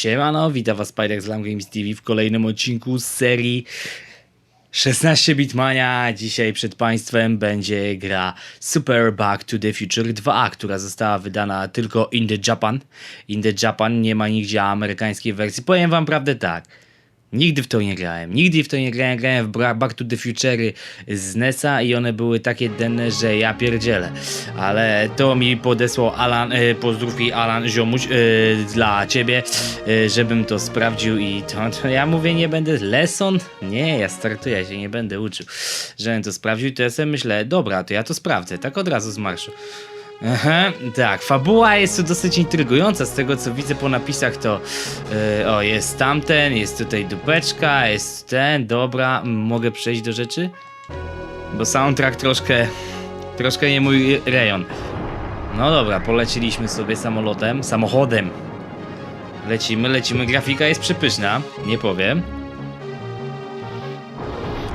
Siemano, witam was Spider z Lam Games TV w kolejnym odcinku z serii 16 Bitmania. Dzisiaj przed państwem będzie gra Super Back to the Future 2, która została wydana tylko in the Japan. In the Japan nie ma nigdzie amerykańskiej wersji. Powiem wam prawdę tak. Nigdy w to nie grałem. Nigdy w to nie grałem. Grałem w Back to the Future z NESa i one były takie denne, że ja pierdzielę. Ale to mi podesłał Alan, e, pozdrówki Alan Ziomuś e, dla ciebie, e, żebym to sprawdził i to, to ja mówię nie będę lesson? Nie, ja startuję, ja się nie będę uczył. Żebym to sprawdził, to ja sobie myślę, dobra, to ja to sprawdzę, tak od razu z marszu. Aha, tak, fabuła jest tu dosyć intrygująca, z tego co widzę po napisach to yy, o, jest tamten, jest tutaj dupeczka, jest ten, dobra, mogę przejść do rzeczy? Bo soundtrack troszkę, troszkę nie mój rejon. No dobra, poleciliśmy sobie samolotem, samochodem. Lecimy, lecimy, grafika jest przepyszna, nie powiem.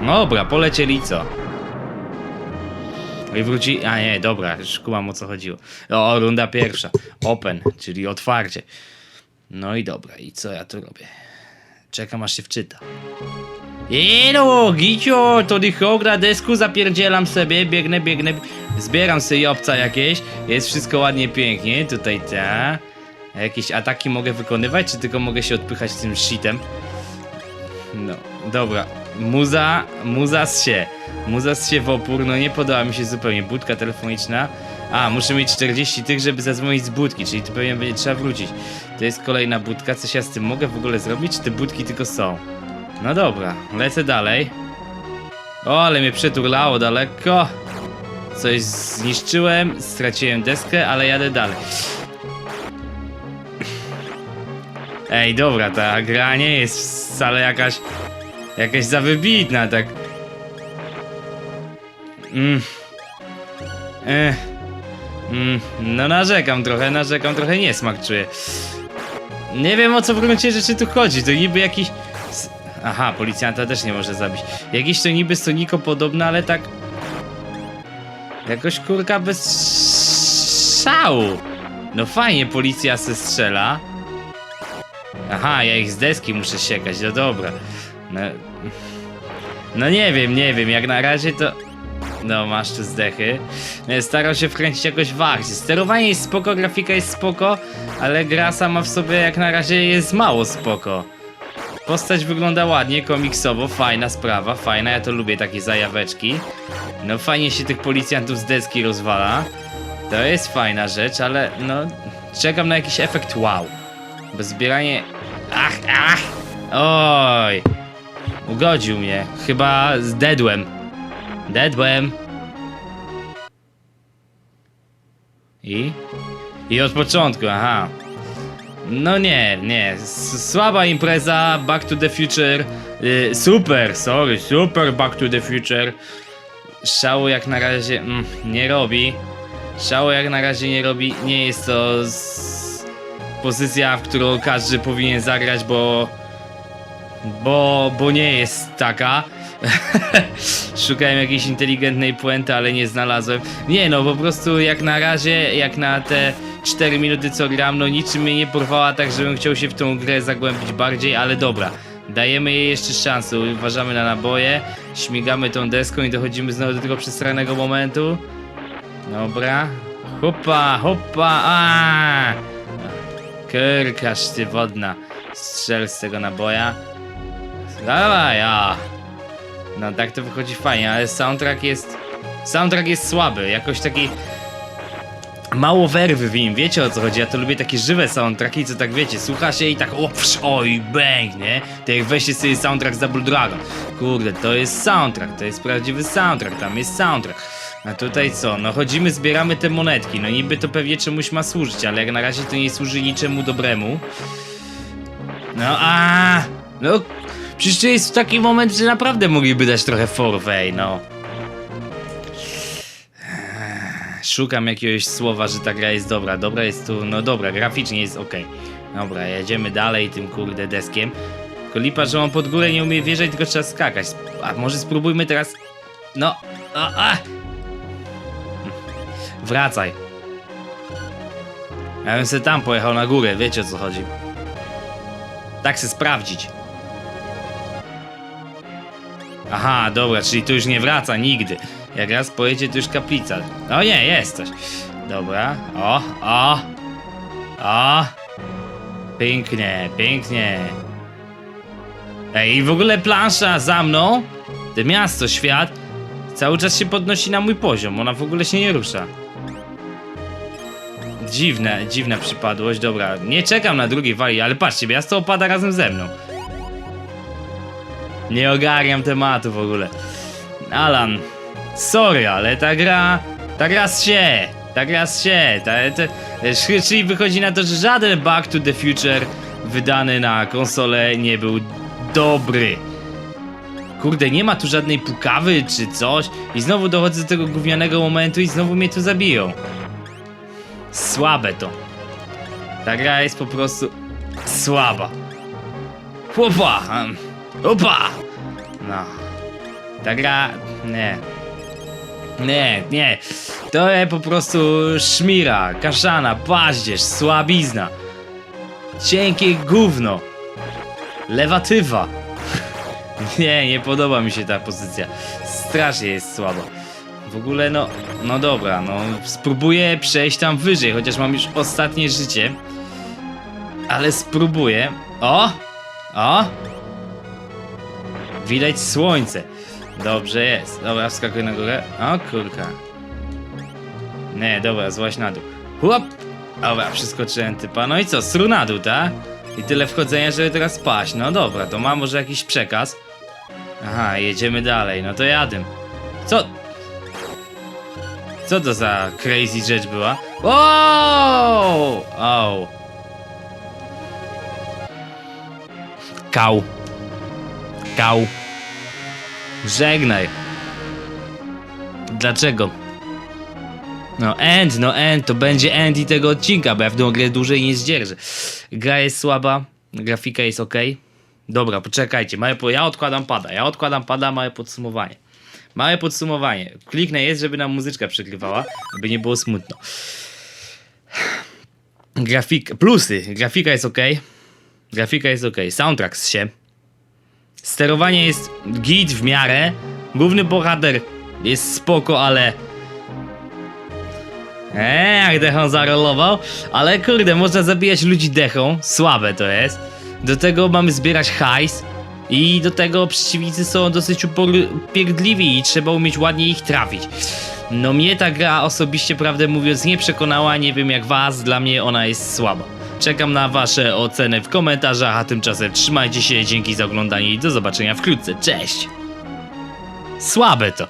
Dobra, polecieli co? I wróci. A nie, dobra, już kumam o co chodziło. O, runda pierwsza. Open, czyli otwarcie. No i dobra, i co ja tu robię? Czekam aż się wczyta. Jeno, Gicio, to dycho, na desku, zapierdzielam sobie, biegnę, biegnę, zbieram sobie obca jakieś, jest wszystko ładnie, pięknie, tutaj ta. Jakieś ataki mogę wykonywać, czy tylko mogę się odpychać tym shitem? No, dobra. Muza, muza z się. Muza z się w opór, no nie podoba mi się zupełnie. Budka telefoniczna. A, muszę mieć 40 tych, żeby zadzwonić z budki, czyli tu pewnie będzie trzeba wrócić. To jest kolejna budka, coś ja z tym mogę w ogóle zrobić, czy te budki tylko są? No dobra, lecę dalej. O, ale mnie przeturlało daleko. Coś zniszczyłem, straciłem deskę, ale jadę dalej. Ej, dobra, ta gra nie jest wcale jakaś jakaś za wybitna, tak. Mm. Eh. Mm. No narzekam trochę, narzekam trochę niesmak czuję. Nie wiem o co w gruncie rzeczy tu chodzi, to niby jakiś... Aha, policjanta też nie może zabić. Jakiś to niby Soniko podobny, ale tak... Jakoś kurka bez szału. No fajnie policja se strzela. Aha, ja ich z deski muszę siekać, no dobra. No, no nie wiem, nie wiem, jak na razie to... No, masz tu zdechy. Nie, Starał się wkręcić jakoś w akcję. Sterowanie jest spoko, grafika jest spoko, ale gra sama w sobie jak na razie jest mało spoko. Postać wygląda ładnie, komiksowo, fajna sprawa, fajna, ja to lubię takie zajaweczki. No fajnie się tych policjantów z deski rozwala. To jest fajna rzecz, ale no... Czekam na jakiś efekt wow. Bo zbieranie... Ach, ach! Oj! Ugodził mnie. Chyba zdedłem. Dedłem. I? I od początku, aha. No nie, nie. S słaba impreza, Back to the Future. Y, super, sorry, super Back to the Future. Szału jak na razie mm, nie robi. Szału jak na razie nie robi. Nie jest to pozycja, w którą każdy powinien zagrać, bo bo, bo nie jest taka. Szukałem jakiejś inteligentnej puenty, ale nie znalazłem. Nie no, po prostu jak na razie, jak na te 4 minuty co gram, no niczym mnie nie porwała tak, żebym chciał się w tą grę zagłębić bardziej, ale dobra. Dajemy jej jeszcze szansę, uważamy na naboje, śmigamy tą deską i dochodzimy znowu do tego przestrannego momentu. Dobra. Hopa, hopa, a! Kyrkasz ty wodna. Strzel z tego naboja. Dawaj, a. No tak to wychodzi fajnie, ale soundtrack jest... Soundtrack jest słaby, jakoś taki... Mało werwy w nim, wiecie o co chodzi, ja to lubię takie żywe soundtracki, co tak wiecie, słucha się i tak o, psz, oj, bang, nie? To jak weźcie sobie soundtrack za Blue Dragon. Kurde, to jest soundtrack, to jest prawdziwy soundtrack, tam jest soundtrack. A tutaj co? No chodzimy, zbieramy te monetki, no niby to pewnie czemuś ma służyć, ale jak na razie to nie służy niczemu dobremu. No a, no przecież jest taki moment, że naprawdę mogliby dać trochę forwej, no. Szukam jakiegoś słowa, że ta gra jest dobra. Dobra jest tu, no dobra, graficznie jest ok. Dobra, jedziemy dalej tym kurde deskiem. Tylko lipa, że on pod górę nie umie wjeżdżać, tylko trzeba skakać. A może spróbujmy teraz... No, a, a. Wracaj. Ja bym se tam pojechał na górę, wiecie o co chodzi. Tak chcę sprawdzić. Aha, dobra, czyli tu już nie wraca nigdy. Jak raz pojedzie, to już kaplica. O nie, jest coś. Dobra, o, o, o. Pięknie, pięknie. Ej, i w ogóle plansza za mną, to miasto, świat, cały czas się podnosi na mój poziom. Ona w ogóle się nie rusza. Dziwne, dziwna przypadłość. Dobra, nie czekam na drugiej wali, ale patrzcie, miasto opada razem ze mną. Nie ogarniam tematu w ogóle. Alan, sorry, ale ta gra, ta gra się, ta gra się, ta, ta, czyli wychodzi na to, że żaden Back to the Future wydany na konsolę nie był dobry. Kurde, nie ma tu żadnej pukawy czy coś i znowu dochodzę do tego gównianego momentu i znowu mnie tu zabiją. Słabe to. Ta gra jest po prostu słaba. Chłopa! Opa! No. Ta gra... Nie. Nie, nie. To jest po prostu szmira, kaszana, paździerz, słabizna. Cienkie gówno. Lewatywa. Nie, nie podoba mi się ta pozycja. Strasznie jest słaba. W ogóle no, no dobra, no spróbuję przejść tam wyżej, chociaż mam już ostatnie życie. Ale spróbuję. O! O! Widać słońce. Dobrze jest. Dobra, wskakuj na górę. O kurka. Nie, dobra, złaź na dół. Chłop! Dobra, przeskoczyłem typa. No i co, sru na dół, tak? I tyle wchodzenia, żeby teraz paść. No dobra, to ma może jakiś przekaz. Aha, jedziemy dalej, no to jadę. Co? Co to za crazy rzecz była? Wow! O! Kał. Kał. Żegnaj. Dlaczego? No end, no end, to będzie end i tego odcinka, bo ja w tą grę dłużej nie zdzierżę. Gra jest słaba, grafika jest ok. Dobra, poczekajcie, małe po... ja odkładam pada, ja odkładam pada, małe podsumowanie. Małe podsumowanie. Kliknę jest, żeby nam muzyczka przegrywała, aby nie było smutno. Grafik, plusy, grafika jest ok. Grafika jest ok, soundtrack się. Sterowanie jest git w miarę. Główny bohater jest spoko, ale Eee, jak dechą zarolował. Ale kurde, można zabijać ludzi dechą. Słabe to jest. Do tego mamy zbierać hajs. I do tego przeciwnicy są dosyć upierdliwi i trzeba umieć ładnie ich trafić. No mnie ta gra osobiście, prawdę mówiąc, nie przekonała. Nie wiem jak was, dla mnie ona jest słaba. Czekam na wasze oceny w komentarzach, a tymczasem trzymajcie się, dzięki za oglądanie i do zobaczenia wkrótce. Cześć! Słabe to.